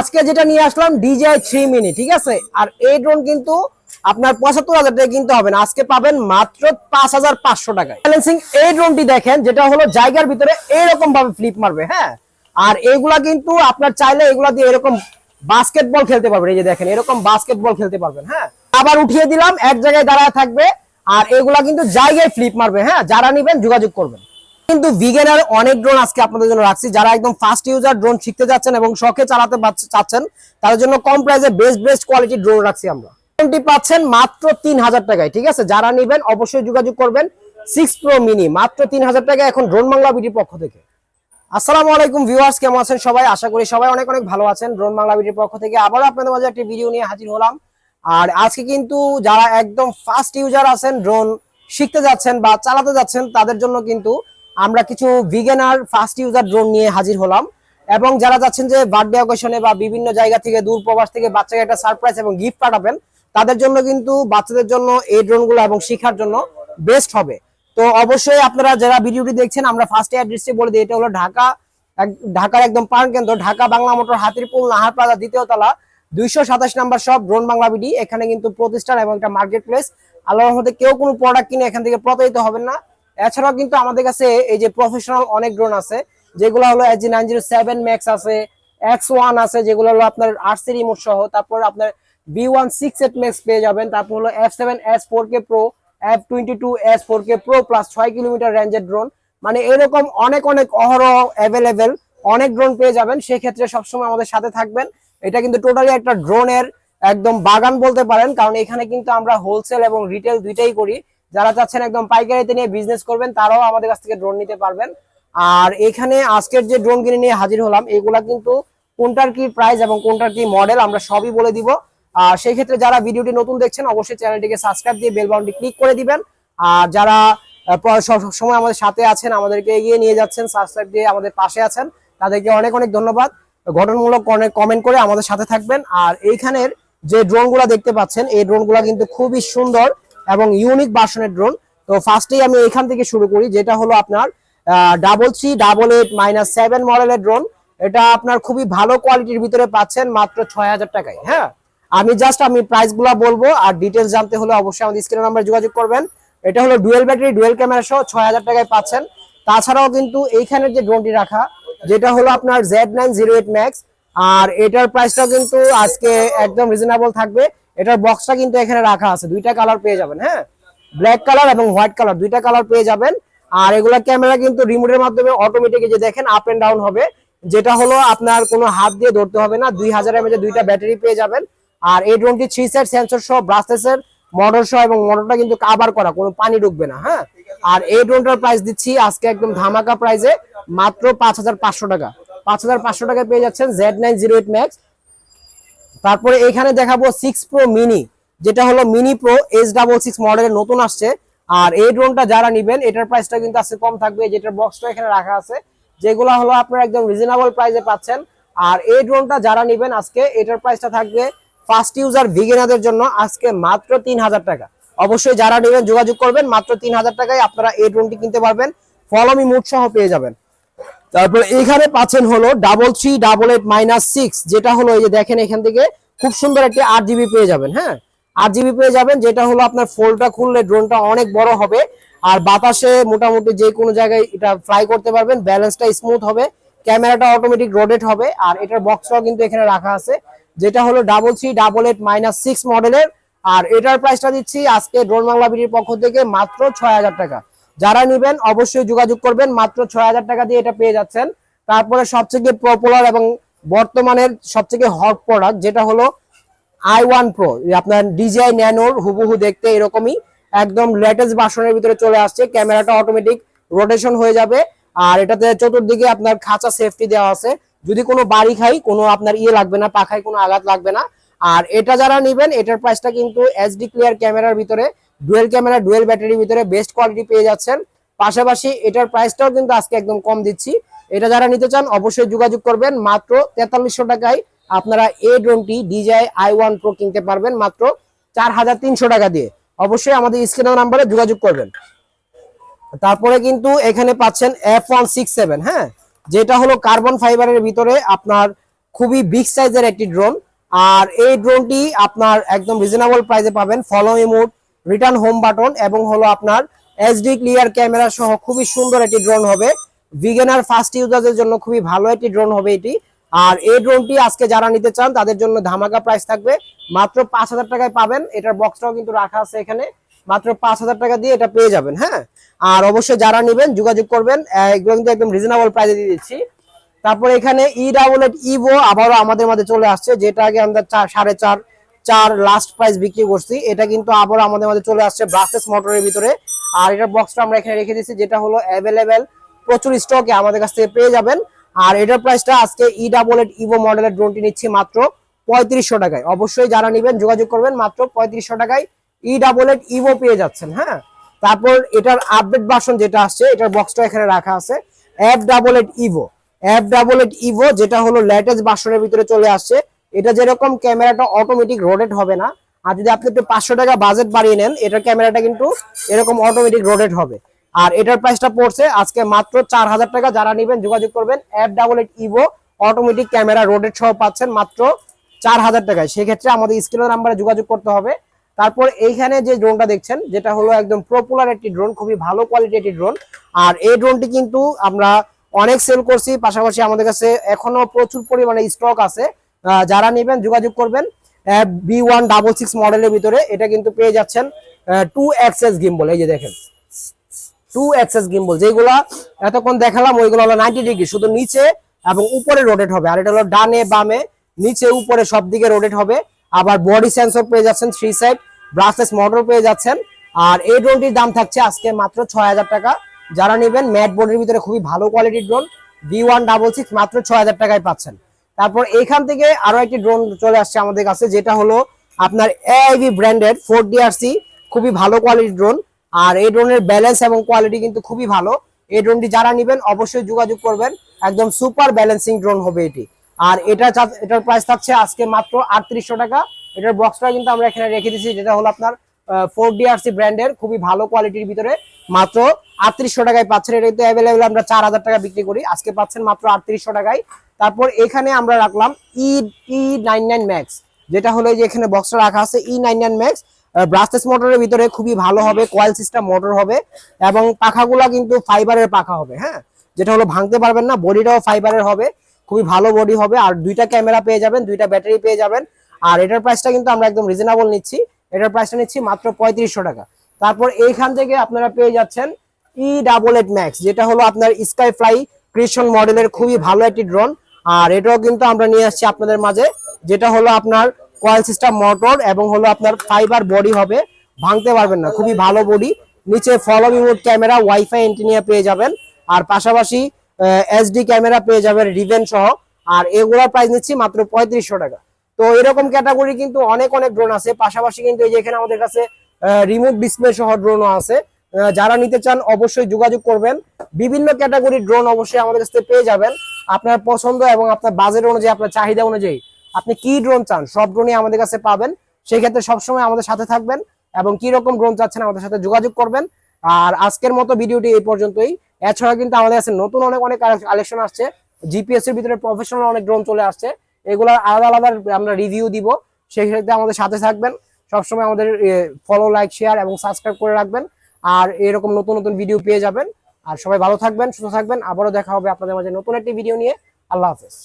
আজকে যেটা নিয়ে আসলাম ডিজিআই থ্রি মিনি ঠিক আছে? আর এই ড্রোন কিন্তু আপনার পঁচাত্তর হাজার টাকা কিনতে হবে না। আজকে পাবেন মাত্র পাঁচ হাজার পাঁচশো টাকায়। ব্যালেন্সিং এই ড্রোনটি দেখেন, যেটা হলো জায়গার ভিতরে এরকম ভাবে ফ্লিপ মারবে হ্যাঁ? আর এইগুলা কিন্তু আপনার চাইলে এগুলা দিয়ে এরকম বাস্কেটবল খেলতে পারবেন। এই যে দেখেন, এরকম বাস্কেটবল খেলতে পারবেন হ্যাঁ? আবার উঠিয়ে দিলাম, এক জায়গায় দাঁড়ায় থাকবে, আর এগুলা কিন্তু জায়গায় ফ্লিপ মারবে হ্যাঁ? যারা নিবেন যোগাযোগ করবেন। কিন্তু বিগেনার অনেক ড্রোন আজকে আপনাদের জন্য রাখছি। যারা একদম ফার্স্ট ইউজার ড্রোন শিখতে যাচ্ছেন এবং শখে চালাতে চাচ্ছেন, তাদের জন্য কম প্রাইসে বেস্ট বেস্ট কোয়ালিটি ড্রোন রাখছি আমরা। ড্রোনটি পাচ্ছেন মাত্র তিন হাজার টাকায়, ঠিক আছে? যারা নিবেন অবশ্যই যোগাযোগ করবেন। সিক্স প্রো মিনি মাত্র তিন হাজার টাকা এখন ড্রোন বাংলা বিটির পক্ষ থেকে। আসসালামু আলাইকুম ভিউয়ার্স কেমন আছেন সবাই? আশা করি সবাই অনেক অনেক ভালো আছেন ড্রোন বাংলা বিটির পক্ষ থেকে। আবারও আপনাদের মাঝে একটি ভিডিও নিয়ে হাজির হলাম। আর আজকে কিন্তু যারা একদম ফার্স্ট ইউজার আছেন ড্রোন শিখতে যাচ্ছেন বা চালাতে যাচ্ছেন, তাদের জন্য কিন্তু আমরা কিছু বিগেনার ফার্স্ট ইউজার ড্রোন নিয়ে হাজির হলাম। এবং যারা যাচ্ছেন যে বার্থডে অকেশনে বা বিভিন্ন জায়গা থেকে দূর প্রবাস থেকে বাচ্চাকে একটা সারপ্রাইজ এবং গিফট পাঠাবেন, তাদের জন্য কিন্তু বাচ্চাদের জন্য এই ড্রোনগুলো এবং শিখার জন্য বেস্ট হবে। তো অবশ্যই আপনারা যারা ভিডিওটি দেখছেন, আমরা ফার্স্ট অ্যাড্রেসটি বলে দিই, এটা হলো ঢাকা ঢাকার একদম প্রাণ কেন্দ্র, ঢাকা বাংলা মোটর, হাতিরপুল নাহার প্লাজা দ্বিতীয় তলা, দুইশো সাতাশ নাম্বার সব ড্রোন বাংলা বিডি এখানে কিন্তু প্রতিষ্ঠান এবং একটা মার্কেট প্লেস আল্লাহর মধ্যে কেউ কোনো প্রোডাক্ট কিনে এখান থেকে প্রতারিত হবেন না। এছাড়াও কিন্তু আমাদের কাছে এই যে প্রফেশনাল অনেক ড্রোন আছে, যেগুলো হলো S G nine zero seven max আছে এক্স ওয়ান আছে, যেগুলো হলো আপনার আরসি রিমোট সহ, তারপর আপনার B one six eight max পেয়ে যাবেন, তারপর হলো F seven S four K pro F twenty two S four K pro plus ছয় কিলোমিটার রেঞ্জের ড্রোন মানে এরকম অনেক অনেক অহরহ অ্যাভেলেবেল অনেক ড্রোন পেয়ে যাবেন, সেক্ষেত্রে সবসময় আমাদের সাথে থাকবেন। এটা কিন্তু টোটালি একটা ড্রোনের একদম বাগান বলতে পারেন, কারণ এখানে কিন্তু আমরা হোলসেল এবং রিটেল দুইটাই করি। যারা চাচ্ছেন একদম পাইকারিতে নিয়ে বিজনেস করবেন তারাও আমাদের কাছ থেকে ড্রোন নিতে পারবেন। আর এখানে আজকের যে ড্রোন কিনে নিয়ে হাজির হলাম এগুলা কিন্তু কোনটার কি প্রাইস এবং কোনটার কি মডেল আমরা সবই বলে দিব। আর সেই ক্ষেত্রে যারা ভিডিওটি নতুন দেখছেন অবশ্যই চ্যানেলটিকে সাবস্ক্রাইব দিয়ে বেল বাটনটি ক্লিক করে দিবেন। আর যারা আহ, প্র- সব সব সময় আমাদের সাথে আছেন আমাদেরকে এগিয়ে নিয়ে যাচ্ছেন সাবস্ক্রাইব দিয়ে আমাদের পাশে আছেন তাদেরকে অনেক অনেক ধন্যবাদ। গঠনমূলক কমেন্ট করে আমাদের সাথে থাকবেন। আর এইখানের যে ড্রোনগুলো দেখতে পাচ্ছেন এই ড্রোনগুলো কিন্তু খুবই সুন্দর। এবং ইউনিক ভার্সনের ড্রোন তো ফার্স্টেই আমি এখান থেকে শুরু করি, যেটা হলো আপনার double three double eight minus seven মডেলের ড্রোন এটা আপনার খুবই ভালো কোয়ালিটির ভিতরে পাচ্ছেন মাত্র ছয় হাজার টাকায় হ্যাঁ? আমি জাস্ট আমি প্রাইসগুলা বলব আর ডিটেলস জানতে হলে অবশ্যই আমাদের স্ক্রিন নাম্বার যোগাযোগ করবেন। এটা হলো ডুয়েল ব্যাটারি ডুয়েল ক্যামেরা সহ ছয় হাজার টাকায় পাচ্ছেন। তাছাড়াও কিন্তু এইখানের যে ড্রোনটি রাখা, যেটা হলো আপনার Z nine zero eight max আর এটার প্রাইসটাও কিন্তু আজকে একদম রিজনেবল থাকবে। এটার বক্সটা কিন্তু এখানে রাখা আছে। দুইটা কালার পেয়ে যাবেন হ্যাঁ? ব্ল্যাক কালার এবং হোয়াইট কালার দুইটা কালার পেয়ে যাবেন। আর এগুলা ক্যামেরা কিন্তু রিমোটের মাধ্যমে অটোমেটিক যে দেখেন আপ এন্ড ডাউন হবে। যেটা হলো আপনার কোনো হাত দিয়ে ধরতে হবে না, দুই হাজার এমএচ দুইটা ব্যাটারি পেয়ে যাবেন। আর এই ড্রোনটি থ্রি সাইড সেন্সর সহ ব্রাসলেসের মোটর সহ এবং মোটরটা কিন্তু কাভার করা, কোনো পানি ঢুকবে না হ্যাঁ? আর এই ড্রোনটার প্রাইস দিচ্ছি আজকে একদম ধামাকা প্রাইসে মাত্র পাঁচ হাজার পাঁচশো টাকা। পাঁচ হাজার পাঁচশো টাকায় পেয়ে যাচ্ছেন Z nine zero eight max তারপরে এখানে দেখাবো সিক্স প্রো মিনি যেটা হলো mini pro H double six মডেলের নতুন আসছে। আর এই ড্রোনটা যারা নিবেন, এটার প্রাইসটা কিন্তু আজকে কম থাকবে। যেটার বক্সটা এখানে রাখা আছে, যেগুলো হলো আপনারা একদম রিজনেবল প্রাইসে পাচ্ছেন। আর এই ড্রোনটা যারা নিবেন আজকে, এটার প্রাইসটা থাকবে ফার্স্ট ইউজার ভিগেনাদের জন্য আজকে মাত্র তিন হাজার টাকা। অবশ্যই যারা নেবেন যোগাযোগ করবেন, মাত্র তিন হাজার টাকায় আপনারা এই ড্রোনটি কিনতে পারবেন। ফলমি মুড সহ পেয়ে যাবেন। তারপর এখানে পাচ্ছেন হলো double three double eight minus six যেটা হলো এই যে দেখেন এখান থেকে খুব সুন্দর একটি আট জিবি পেয়ে যাবেন হ্যাঁ? আট জিবি পেয়ে যাবেন, যেটা হলো আপনার ফোলটা খুললে ড্রোনটা অনেক বড় হবে আর বাতাসে মোটামুটি যে কোনো জায়গায় এটা ফ্লাই করতে পারবেন ব্যালেন্সটা স্মুথ হবে ক্যামেরাটা অটোমেটিক রোটেট হবে আর এটার বক্সটাও কিন্তু এখানে রাখা আছে, যেটা হলো double three double eight minus six মডেলের আর এটার প্রাইসটা দিচ্ছি আজকে ড্রোন বাংলা বিডির পক্ষ থেকে মাত্র ছয় হাজার টাকা। যারা নিবেন অবশ্যই যোগাযোগ করবেন। মাত্র ছয় হাজার টাকা দিয়ে এটা পেয়ে যাচ্ছেন। তারপরে সবথেকে পপুলার এবং বর্তমানের সবথেকে হট প্রোডাক্ট যেটা হলো আই ওয়ান প্রো আপনার ডিজিআই ন্যানোর হুবহু দেখতে এরকমই। একদম লেটেস্ট ভার্সনের ভিতরে চলে আসছে। ক্যামেরাটা অটোমেটিক রোটেশন হয়ে যাবে। আর এটাতে চতুর্দিকে আপনার খাঁচা সেফটি দেওয়া আছে। যদি কোনো বাড়ি খাই, কোনো আপনার ইয়ে লাগবে না, পাখায় কোনো আঘাত লাগবে না। আর এটা যারা নেবেন, এটার প্রাইসটা কিন্তু এসডি ক্লিয়ার ক্যামেরার ভিতরে ডুয়েল ক্যামেরা, ডুয়েল ব্যাটারির ভিতরে বেস্ট কোয়ালিটি পেয়ে যাচ্ছেন। পাশাপাশি এটার প্রাইসটাও কিন্তু আজকে একদম কম দিচ্ছি। এটা যারা নিতে চান, অবশ্যই যোগাযোগ করবেন। মাত্র তেতাল্লিশশো টাকায় আপনারা এই ড্রোনটি ডিজাই আই ওয়ান প্রো কিনতে পারবেন। মাত্র চার হাজার তিনশো টাকা দিয়ে। অবশ্যই আমাদের স্ক্রিন নাম্বারে যোগাযোগ করবেন। তারপরে কিন্তু এখানে পাচ্ছেন এফ ওয়ান সিক্স সেভেন হ্যাঁ? যেটা হলো কার্বন ফাইবারের ভিতরে আপনার খুবই বিগ সাইজের একটি ড্রোন আর এই ড্রোনটি আপনার একদম রিজনেবল প্রাইসে পাবেন। Follow remote return home button এবং হলো আপনার এইচডি ক্লিয়ার ক্যামেরা সহ খুবই সুন্দর একটি ড্রোন হবে। বিগিনার ফার্স্ট ইউজারদের জন্য খুবই ভালো একটি ড্রোন হবে এটি। আর এই ড্রোনটি আজকে যারা নিতে চান, তাদের জন্য ধামাকা প্রাইস থাকবে। মাত্র পাঁচ হাজার টাকায় পাবেন। এটার বক্সটাও কিন্তু রাখা আছে এখানে। মাত্র পাঁচ হাজার টাকা দিয়ে এটা পেয়ে যাবেন হ্যাঁ? আর অবশ্যই যারা নেবেন, যোগাযোগ করবেন। এগুলো কিন্তু একদম রিজনেবল প্রাইসে দিয়ে দিচ্ছি। তারপর এখানে ই ডাবল এইট ইভো আবারও আমাদের মাঝে চলে আসছে, যেটা আগে আমরা চার সাড়ে চার চার লাস্ট প্রাইস বিক্রি করছি। এটা কিন্তু আবার আমাদের মধ্যে চলে আসছে ব্রাসেস মোটরের ভিতরে। আর এটার বক্সটা আমরা এখানে রেখে দিচ্ছি যেটা হলো অ্যাভেলেবেল প্রচুর স্টকে আমাদের কাছ থেকে পেয়ে যাবেন। আর এটার প্রাইসটা আজকে ই ডাবল এইট ইভো মডেলের ড্রোনটি নিচ্ছি মাত্র পঁয়ত্রিশশো টাকায়। অবশ্যই যারা নেবেন যোগাযোগ করবেন, মাত্র পঁয়ত্রিশশো টাকায় ই ডাবল এইট ইভো পেয়ে যাচ্ছেন হ্যাঁ? তারপর এটার আপডেট ভার্সন যেটা আসছে, এটার বক্সটা এখানে রাখা আছে। F double eight Evo F double eight Evo যেটা হলো লেটেস্ট ভার্সনের ভিতরে চলে আসছে। এটা যেরকম ক্যামেরাটা অটোমেটিক রোটেট হবে না। আর যদি আপনি একটু পাঁচশো টাকা বাজেট বাড়িয়ে নেন, এটার ক্যামেরাটা কিন্তু এরকম অটোমেটিক রোটেট হবে। আর এটার প্রাইসটা পড়ছে আজকে মাত্র চার হাজার টাকা। যারা নেবেন, যোগাযোগ করবেন। F double eight Evo automatic camera rotate সহ পাচ্ছেন মাত্র চার হাজার টাকায়। সেক্ষেত্রে আমাদের স্ক্রিনের নাম্বারে যোগাযোগ করতে হবে। তারপর এইখানে যে ড্রোনটা দেখছেন, যেটা হলো একদম পপুলার একটি ড্রোন খুবই ভালো কোয়ালিটি একটি ড্রোন আর এই ড্রোনটি কিন্তু আমরা অনেক সেল করছি। পাশাপাশি আমাদের কাছে এখনও প্রচুর পরিমাণে স্টক আছে। যারা নেবেন, যোগাযোগ করবেন বি ওয়ান ডাবল সিক্স মডেলের ভিতরে। এটা কিন্তু পেয়ে যাচ্ছেন টু এক্সএস গিম্বল এই যে দেখেন। টু এক্সএস গিম্বল যেগুলা এতক্ষণ দেখালাম, ওইগুলো হলো নাইনটি ডিগ্রি শুধু নিচে এবং উপরে রোটেট হবে। আর এটা হলো ডানে, বামে, নিচে, উপরে, সব দিকে রোটেট হবে। আবার বডি সেন্সর পেয়ে যাচ্ছেন থ্রি সাইড ব্রাসলেস মোটর পেয়ে যাচ্ছেন। আর এই ড্রোনটির দাম থাকছে আজকে মাত্র ছয় হাজার টাকা। যারা নেবেন ম্যাট বোর্ডের ভিতরে খুবই ভালো কোয়ালিটির drone B one double six মাত্র ছয় হাজার টাকায় পাচ্ছেন। তারপর এইখান থেকে আরও একটি ড্রোন চলে আসছে আমাদের কাছে, যেটা হলো আপনার এআইভি ব্র্যান্ডেড ফোর ডিআরসি খুবই ভালো কোয়ালিটির ড্রোন আর এই ড্রোনের ব্যালেন্স এবং কোয়ালিটি কিন্তু খুবই ভালো। এই ড্রোনটি যারা নেবেন অবশ্যই যোগাযোগ করবেন। একদম সুপার ব্যালেন্সিং ড্রোন হবে এটি। আর এটা এটার প্রাইস থাকছে আজকে মাত্র আটত্রিশশো টাকা। এটার বক্সটা কিন্তু আমরা এখানে রেখে দিচ্ছি যেটা হলো আপনার ফোর ডিআরসি ব্র্যান্ডের খুবই ভালো কোয়ালিটির ভিতরে। মাত্র আটত্রিশশো টাকায় পাচ্ছেন। এটা কিন্তু অ্যাভেলেবেল আমরা চার হাজার টাকা বিক্রি করি। আজকে পাচ্ছেন মাত্র আটত্রিশশো টাকায়। তারপর এখানে আমরা রাখলাম E E nine nine max যেটা হলো যে এখানে বক্সটা রাখা আছে E nine nine max brushless মোটরের ভিতরে খুবই ভালো হবে কয়েল সিস্টেম মোটর হবে, এবং পাখাগুলা কিন্তু ফাইবারের পাখা হবে হ্যাঁ? যেটা হলো ভাঙতে পারবেন না বডিটাও ফাইবারের হবে, খুবই ভালো বডি হবে, আর দুইটা ক্যামেরা পেয়ে যাবেন, দুইটা ব্যাটারি পেয়ে যাবেন, আর এটার প্রাইসটা কিন্তু আমরা একদম রিজনেবল নিচ্ছি, এটার প্রাইসটা নিচ্ছি মাত্র পঁয়ত্রিশশো টাকা। তারপর এইখান থেকে আপনারা পেয়ে যাচ্ছেন ই ডাবল এইট ম্যাক্স যেটা হলো আপনার স্কাই ফ্লাই ক্রিশন মডেলের খুবই ভালো একটি ড্রোন আর এটাও কিন্তু আমরা নিয়ে আসছি আপনাদের মাঝে, যেটা হলো আপনার কয়েল সিস্টেম মোটর এবং হলো আপনার ফাইবার বডি হবে। ভাঙতে পারবেন না, খুবই ভালো বডি নিচে follow remote camera wifi antenna পেয়ে যাবেন। আর পাশাপাশি এসডি ক্যামেরা পেয়ে যাবেন রিভেন সহ। আর এগুলোর প্রাইস নিচ্ছি মাত্র পঁয়ত্রিশশো টাকা। তো এরকম ক্যাটাগরি কিন্তু অনেক অনেক ড্রোন আছে। পাশাপাশি কিন্তু এই যে এখানে আমাদের কাছে রিমোট ডিসপ্লে সহ ড্রোনও আছে। যারা নিতে চান অবশ্যই যোগাযোগ করবেন। বিভিন্ন ক্যাটাগরির ড্রোন অবশ্যই আমাদের কাছে পেয়ে যাবেন। আপনার পছন্দ এবং আপনার বাজেট অনুযায়ী, আপনার চাহিদা অনুযায়ী আপনি কি ড্রোন চান, সব ড্রোনই আমাদের কাছে পাবেন। সেই ক্ষেত্রে সবসময় আমাদের সাথে থাকবেন এবং কি রকম ড্রোন চাচ্ছেন আমাদের সাথে যোগাযোগ করবেন। আর আজকের মতো ভিডিওটি এই পর্যন্তই। এছাড়া কিন্তু আমাদের কাছে নতুন অনেক অনেক কালেকশন আসছে। জিপিএস এর ভিতরে প্রফেশনাল অনেক ড্রোন চলে আসছে। এগুলোর আলাদা আলাদা আমরা রিভিউ দিব। সেই ক্ষেত্রে আমাদের সাথে থাকবেন। সবসময় আমাদের ফলো লাইক শেয়ার এবং সাবস্ক্রাইব করে রাখবেন। আর এরকম নতুন নতুন ভিডিও পেয়ে যাবেন। আর সবাই ভালো থাকবেন, সুস্থ থাকবেন। আবারও দেখা হবে আপনাদের মাঝে নতুন একটি ভিডিও নিয়ে। আল্লাহ হাফেজ।